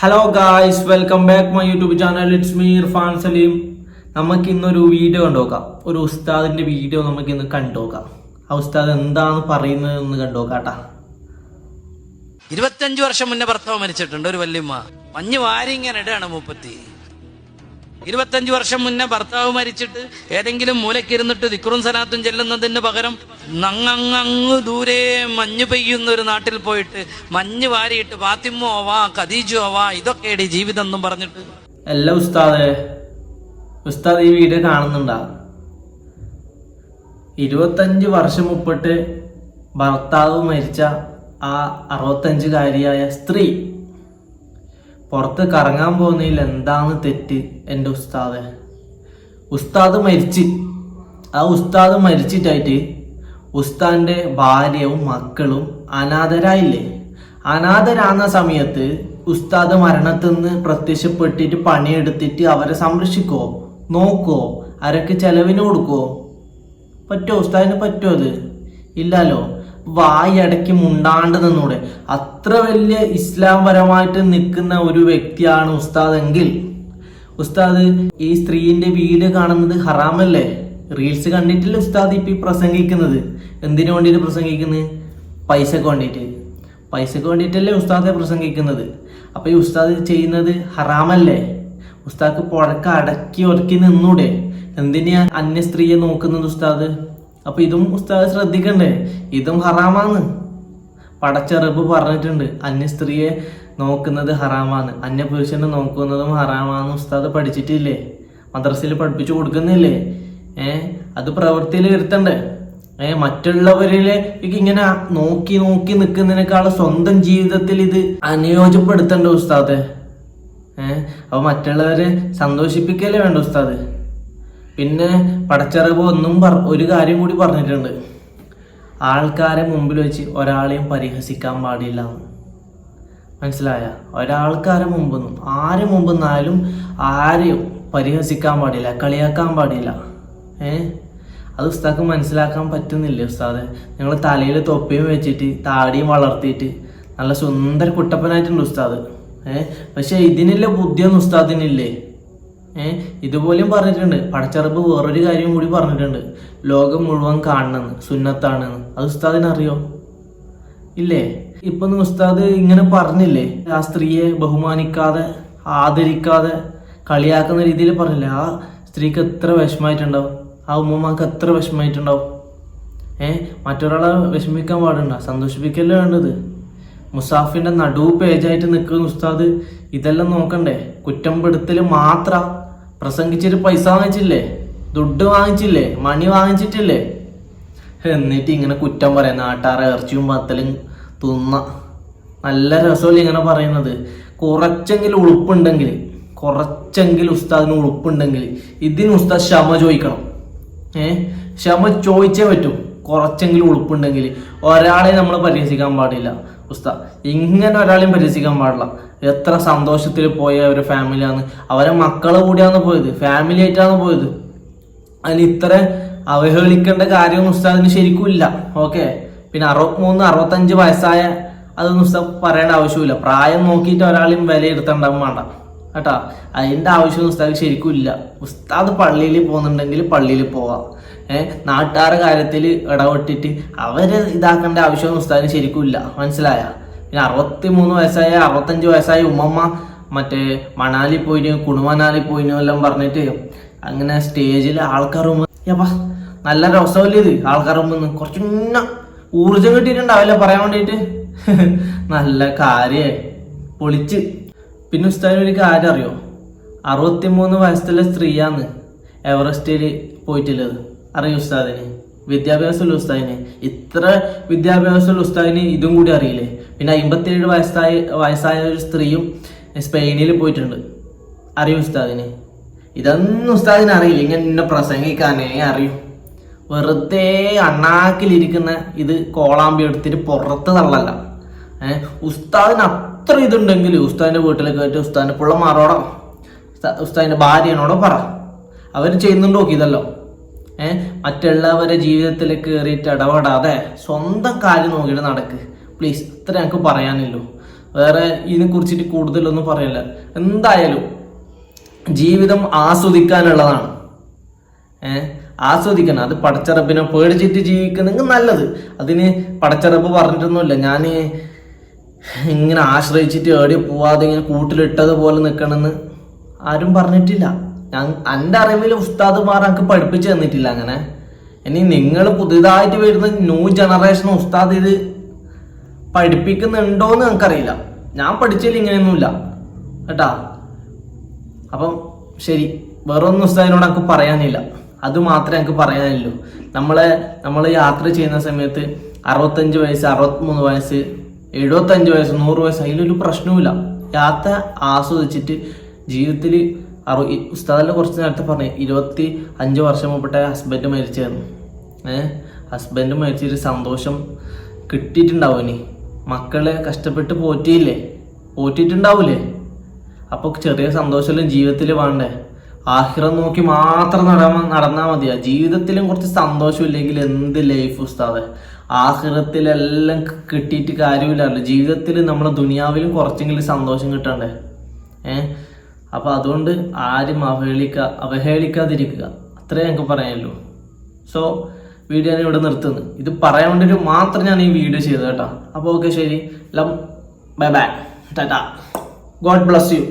Hello guys welcome back my YouTube channel it's me Irfan Saleem നമുക്ക് ഇന്നൊരു video കണ്ടുനോക്കാം. ഒരു ഉസ്താദിന്റെ വീഡിയോ നമുക്ക് ഇന്ന് കണ്ടുനോക്കാം. ആ ഉസ്താദ് എന്താണ് പറയുന്നത് എന്ന് കണ്ടുനോക്കാട്ടാ. ഇരുപത്തഞ്ചു വർഷം മുന്നേ ഭർത്താവ് മരിച്ചിട്ടുണ്ട് ഒരു വല്യമ്മ. മഞ്ഞ് വാരി ഇങ്ങനെ ഇടയാണ് മൂപ്പത്തി. ഇരുപത്തഞ്ചു വർഷം മുന്നേ ഭർത്താവ് മരിച്ചിട്ട് ഏതെങ്കിലും മൂലക്കിരുന്നിട്ട് ദിക്റും സലാത്തും ചെല്ലുന്നതിന് പകരം നങ്ങങ്ങ് ദൂരെ മഞ്ഞ് പെയ്യുന്ന ഒരു നാട്ടിൽ പോയിട്ട് മഞ്ഞ് വാരിയിട്ട് ഫാത്തിമോ ആവാ ഖദീജു ആവാ ഇതൊക്കെയാണ് ജീവിതം എന്നും പറഞ്ഞിട്ട്. അല്ല ഉസ്താദ് ഉസ്താദ് ഈ വീഡിയോ കാണുന്നുണ്ടാ? ഇരുപത്തഞ്ച് വർഷം മുപ്പിട്ട് ഭർത്താവ് മരിച്ച ആ അറുപത്തഞ്ചുകാരിയായ സ്ത്രീ പുറത്ത് കറങ്ങാൻ പോകുന്നതിൽ എന്താണ് തെറ്റ് എന്റെ ഉസ്താദ്? ഉസ്താദ് മരിച്ച്. ആ ഉസ്താദ് മരിച്ചിട്ടായിട്ട് ഉസ്താദിന്റെ ഭാര്യയും മക്കളും അനാഥരായില്ലേ? അനാഥരാകുന്ന സമയത്ത് ഉസ്താദ് മരണത്തിൽ നിന്ന് പ്രത്യക്ഷപ്പെട്ടിട്ട് പണിയെടുത്തിട്ട് അവരെ സംരക്ഷിക്കോ? നോക്കോ? അരക്ക് ചെലവിന് കൊടുക്കോ? പറ്റുമോ ഉസ്താദിന് പറ്റുമോ അത്? ഇല്ലല്ലോ. വായടക്കി മുണ്ടാണ്ട് നിന്നൂടെ. അത്ര വലിയ ഇസ്ലാം പരമായിട്ട് നിൽക്കുന്ന ഒരു വ്യക്തിയാണ് ഉസ്താദ് എങ്കിൽ ഉസ്താദ് ഈ സ്ത്രീന്റെ വീട് കാണുന്നത് ഹറാമല്ലേ? റീൽസ് കണ്ടിട്ടില്ല ഉസ്താദ് ഇപ്പൊ പ്രസംഗിക്കുന്നത്? എന്തിനു വേണ്ടിയിട്ട് പ്രസംഗിക്കുന്നത് പൈസക്ക് വേണ്ടിയിട്ട്. പൈസക്ക് വേണ്ടിയിട്ടല്ലേ ഉസ്താദെ പ്രസംഗിക്കുന്നത്? അപ്പൊ ഈ ഉസ്താദ് ചെയ്യുന്നത് ഹറാമല്ലേ? ഉസ്താദ് പുഴക്ക അടക്കി ഒരക്കി നിന്നൂടെ. എന്തിനാ അന്യ സ്ത്രീയെ നോക്കുന്നത് ഉസ്താദ്? അപ്പൊ ഇതും ഉസ്താദ് ശ്രദ്ധിക്കണ്ടേ? ഇതും ഹറാമാണ്. പടച്ചെറുപ്പ് പറഞ്ഞിട്ടുണ്ട് അന്യ സ്ത്രീയെ നോക്കുന്നത് ഹറാമാണ്. അന്യ പുരുഷനെ നോക്കുന്നതും ഹറാമാന്ന് ഉസ്താദ് പഠിച്ചിട്ടില്ലേ? മദ്രസയിൽ പഠിപ്പിച്ചു കൊടുക്കുന്നില്ലേ? ഏ അത് പ്രവൃത്തിയിൽ വരുത്തണ്ടേ? ഏ മറ്റുള്ളവരിലേക്ക് ഇങ്ങനെ നോക്കി നോക്കി നിൽക്കുന്നതിനേക്കാൾ സ്വന്തം ജീവിതത്തിൽ ഇത് അനുയോജ്യപ്പെടുത്തണ്ടേ ഉസ്താദ്? ഏ അപ്പൊ മറ്റുള്ളവരെ സന്തോഷിപ്പിക്കല്ലേ വേണ്ട ഉസ്താദ്? പിന്നെ പടച്ചറിവ് ഒന്നും പറ ഒരു കാര്യം കൂടി പറഞ്ഞിട്ടുണ്ട്. ആൾക്കാരെ മുമ്പിൽ വെച്ച് ഒരാളെയും പരിഹസിക്കാൻ പാടില്ല. മനസ്സിലായ? ഒരാൾക്കാരെ മുമ്പൊന്നും ആരെ മുമ്പെന്നാലും ആരെയും പരിഹസിക്കാൻ പാടില്ല കളിയാക്കാൻ പാടില്ല. ഏ? അത് ഉസ്താക്ക് മനസ്സിലാക്കാൻ പറ്റുന്നില്ല ഉസ്താദ്? നിങ്ങൾ തലയിൽ തൊപ്പിയും വെച്ചിട്ട് താടിയും വളർത്തിയിട്ട് നല്ല സുന്ദര കുട്ടപ്പനായിട്ടുണ്ട് ഉസ്താദ്. ഏ? പക്ഷെ ഇതിനുള്ള ബുദ്ധിയൊന്നും ഉസ്താദിനില്ലേ? ഏ ഇതുപോലെയും പറഞ്ഞിട്ടുണ്ട്. പടച്ചറബ് വേറൊരു കാര്യം കൂടി പറഞ്ഞിട്ടുണ്ട്. ലോകം മുഴുവൻ കാണണമെന്ന് സുന്നത്താണെന്ന്. അത് ഉസ്താദിനറിയോ ഇല്ലേ? ഇപ്പൊ ഉസ്താദ് ഇങ്ങനെ പറഞ്ഞില്ലേ? ആ സ്ത്രീയെ ബഹുമാനിക്കാതെ ആദരിക്കാതെ കളിയാക്കുന്ന രീതിയിൽ പറഞ്ഞില്ലേ? ആ സ്ത്രീക്ക് എത്ര വിഷമായിട്ടുണ്ടാവും ആ ഉമ്മമാക്ക് എത്ര വിഷമായിട്ടുണ്ടാവും ഏ മറ്റൊരാളെ വിഷമിക്കാൻ പാടുണ്ട? സന്തോഷിപ്പിക്കല്ലേ വേണ്ടത്? മുസാഫിന്റെ നടുവ് പേജായിട്ട് നിൽക്കുന്ന ഉസ്താദ് ഇതെല്ലാം നോക്കണ്ടേ? കുറ്റംപെടുത്തൽ മാത്ര പ്രസംഗിച്ചിട്ട് പൈസ വാങ്ങിച്ചില്ലേ? ദുഡ് വാങ്ങിച്ചില്ലേ? മണി വാങ്ങിച്ചിട്ടില്ലേ? എന്നിട്ട് ഇങ്ങനെ കുറ്റം പറയാം നാട്ടാറെ ഇറച്ചിയും പത്തലും തിന്ന. നല്ല രസമല്ലേ ഇങ്ങനെ പറയുന്നത്. കുറച്ചെങ്കിലും ഉളുപ്പുണ്ടെങ്കിൽ കുറച്ചെങ്കിലും ഉസ്താദിന് ഉളുപ്പുണ്ടെങ്കിൽ ഇതിന് ഉസ്താദ് ക്ഷമ ചോദിക്കണം. ഏ? ക്ഷമ ചോദിച്ചേ പറ്റും. കുറച്ചെങ്കിലും ഉളുപ്പുണ്ടെങ്കിൽ ഒരാളെ നമ്മൾ പരിഹസിക്കാൻ പാടില്ല. ഉസ്താദ് ഇങ്ങനെ ഒരാളെയും പരിചയിക്കാൻ പാടില്ല. എത്ര സന്തോഷത്തിൽ പോയ ഒരു ഫാമിലിയാണ് അവരെ മക്കളെ കൂടിയാണ് പോയത് ഫാമിലി ആയിട്ടാണ് പോയത്. അതിന് ഇത്ര അവഹേളിക്കേണ്ട കാര്യം ഉസ്താദിന് ശരിക്കും ഇല്ല. ഓക്കെ പിന്നെ അറുപത്തിമൂന്ന് അറുപത്തഞ്ച് വയസ്സായ അതൊന്നും ഉസ്താദ് പറയേണ്ട ആവശ്യമില്ല പ്രായം നോക്കിയിട്ട് ഒരാളെയും വിലയിരുത്തേണ്ടാവും വേണ്ട. കേട്ടാ? അതിന്റെ ആവശ്യം ഉസ്താദ് ശരിക്കും ഇല്ല. ഉസ്താദ് പള്ളിയിൽ പോകുന്നുണ്ടെങ്കിൽ പള്ളിയിൽ പോവാം. നാട്ടുകാരുടെ കാര്യത്തിൽ ഇടപെട്ടിട്ട് അവർ ഇതാക്കേണ്ട ആവശ്യം ഉസ്താദിന് ശരിക്കും ഇല്ല മനസ്സിലായ? പിന്നെ അറുപത്തി മൂന്ന് വയസ്സായ അറുപത്തഞ്ച് വയസ്സായ ഉമ്മമ്മ മറ്റേ മണാലി പോയിന് കുണുമണാലി പോയിനു എല്ലാം പറഞ്ഞിട്ട് അങ്ങനെ സ്റ്റേജിൽ ആൾക്കാർ യപ്പാ നല്ല രസമല്ലേ ഇത്? ആൾക്കാർ മുമ്പ് കുറച്ച് മുന്ന ഊർജം കിട്ടിയിട്ടുണ്ടാവില്ല പറയാൻ വേണ്ടിയിട്ട്? നല്ല കാര്യേ. പൊളിച്ച്. പിന്നെ ഉസ്താദിന് ഒരു കാര്യം അറിയോ? അറുപത്തിമൂന്ന് വയസ്സിലെ സ്ത്രീയാണ് എവറസ്റ്റിൽ പോയിട്ടുള്ളത്. അറിയോ ഉസ്താദിന്? വിദ്യാഭ്യാസമുള്ള ഉസ്താദിന്? ഇത്ര വിദ്യാഭ്യാസമുള്ള ഉസ്താദിന് ഇതും കൂടി അറിയില്ലേ? പിന്നെ അമ്പത്തിയേഴ് വയസ്സായ വയസ്സായ ഒരു സ്ത്രീയും സ്പെയിനിൽ പോയിട്ടുണ്ട്. അറിയോ ഉസ്താദിന്? ഇതൊന്നും ഉസ്താദിന് അറിയില്ല. ഇങ്ങനെ പ്രസംഗിക്കാനേ അറിയും. വെറുതെ അണ്ണാക്കിലിരിക്കുന്ന ഇത് കോളാമ്പി എടുത്തിട്ട് പുറത്ത് തള്ളല്ല. ഏഹ് ഉസ്താദിന് അത്ര ഇതുണ്ടെങ്കിൽ ഉസ്താദിന്റെ വീട്ടിലേക്ക് പോയിട്ട് ഉസ്താദിന്റെ പിള്ളമാരോടോ ഉസ്താദിന്റെ ഭാര്യനോടോ പറ. അവർ ചെയ്യുന്നുണ്ടോ ഇതല്ലോ മറ്റുള്ളവരെ ജീവിതത്തിൽ കയറിയിട്ട് ഇടപെടാതെ സ്വന്തം കാര്യം നോക്കിയിട്ട് നടക്ക്. പ്ലീസ് ഇത്ര എനിക്ക് പറയാനില്ലോ. വേറെ ഇതിനെ കുറിച്ചിട്ട് കൂടുതലൊന്നും പറയില്ല. എന്തായാലും ജീവിതം ആസ്വദിക്കാനുള്ളതാണ്. ഏഹ് ആസ്വദിക്കണം. അത് പടച്ചറപ്പിനെ പേടിച്ചിട്ട് ജീവിക്കുന്നെങ്കിൽ നല്ലത്. അതിന് പടച്ചറപ്പ് പറഞ്ഞിട്ടൊന്നുമില്ല. ഞാൻ ഇങ്ങനെ ആശ്രയിച്ചിട്ട് എവിടെ പോവാതെ ഇങ്ങനെ കൂട്ടിലിട്ടതുപോലെ നിൽക്കണമെന്ന് ആരും പറഞ്ഞിട്ടില്ല. എന്റെ അറിവിൽ ഉസ്താദ്മാർ എനിക്ക് പഠിപ്പിച്ചു തന്നിട്ടില്ല അങ്ങനെ. ഇനി നിങ്ങൾ പുതിയതായിട്ട് വരുന്ന ന്യൂ ജനറേഷൻ ഉസ്താദ് ഇത് പഠിപ്പിക്കുന്നുണ്ടോ എന്ന് എനിക്കറിയില്ല ഞാൻ പഠിച്ചതിൽ ഇങ്ങനെയൊന്നുമില്ല. കേട്ടാ? അപ്പം ശരി വേറൊന്നും ഉസ്താദിനോട് എനിക്ക് പറയാനില്ല. അത് മാത്രമേ എനിക്ക് പറയാനുള്ളൂ നമ്മളെ നമ്മൾ യാത്ര ചെയ്യുന്ന സമയത്ത് അറുപത്തഞ്ച് വയസ്സ് അറുപത്തിമൂന്ന് വയസ്സ് എഴുപത്തഞ്ച് വയസ്സ് നൂറ് വയസ്സ് അതിലൊരു പ്രശ്നവുമില്ല. യാത്ര ആസ്വദിച്ചിട്ട് ജീവിതത്തിൽ അറു ഉസ്താദല്ല കുറച്ച് നേരത്തെ പറഞ്ഞു ഇരുപത്തി അഞ്ച് വർഷം മുമ്പിട്ട് ഹസ്ബൻഡ് മരിച്ചായിരുന്നു ഏഹ് ഹസ്ബൻഡ് മരിച്ചൊരു സന്തോഷം കിട്ടിയിട്ടുണ്ടാവും ഇനി. മക്കളെ കഷ്ടപ്പെട്ട് പോറ്റിയില്ലേ? പോറ്റിയിട്ടുണ്ടാവൂലേ? അപ്പോൾ ചെറിയ സന്തോഷമെല്ലാം ജീവിതത്തിൽ വേണ്ടേ? ആഹിറം നോക്കി മാത്രം നടന്ന നടന്നാൽ മതിയാ ജീവിതത്തിലും കുറച്ച് സന്തോഷം ഇല്ലെങ്കിൽ എന്ത് ലൈഫ് ഉസ്താദ്? ആഹിറത്തിലെല്ലാം കിട്ടിയിട്ട് കാര്യമില്ലല്ലോ. ജീവിതത്തിൽ നമ്മുടെ ദുനിയാവിലും കുറച്ചെങ്കിലും സന്തോഷം കിട്ടണ്ടേ? ഏ? അപ്പോൾ അതുകൊണ്ട് ആരും അവഹേളിക്ക അവഹേളിക്കാതിരിക്കുക. അത്രേ ഞങ്ങൾക്ക് പറയാനുള്ളൂ. സോ വീഡിയോ ഞാൻ ഇവിടെ നിർത്തുന്നു. ഇത് പറയാൻ വേണ്ടിയിട്ട് മാത്രം ഞാൻ ഈ വീഡിയോ ചെയ്തത് കേട്ടോ. അപ്പോൾ ഓക്കെ ശരി. എല്ലാം bye bye tata God bless you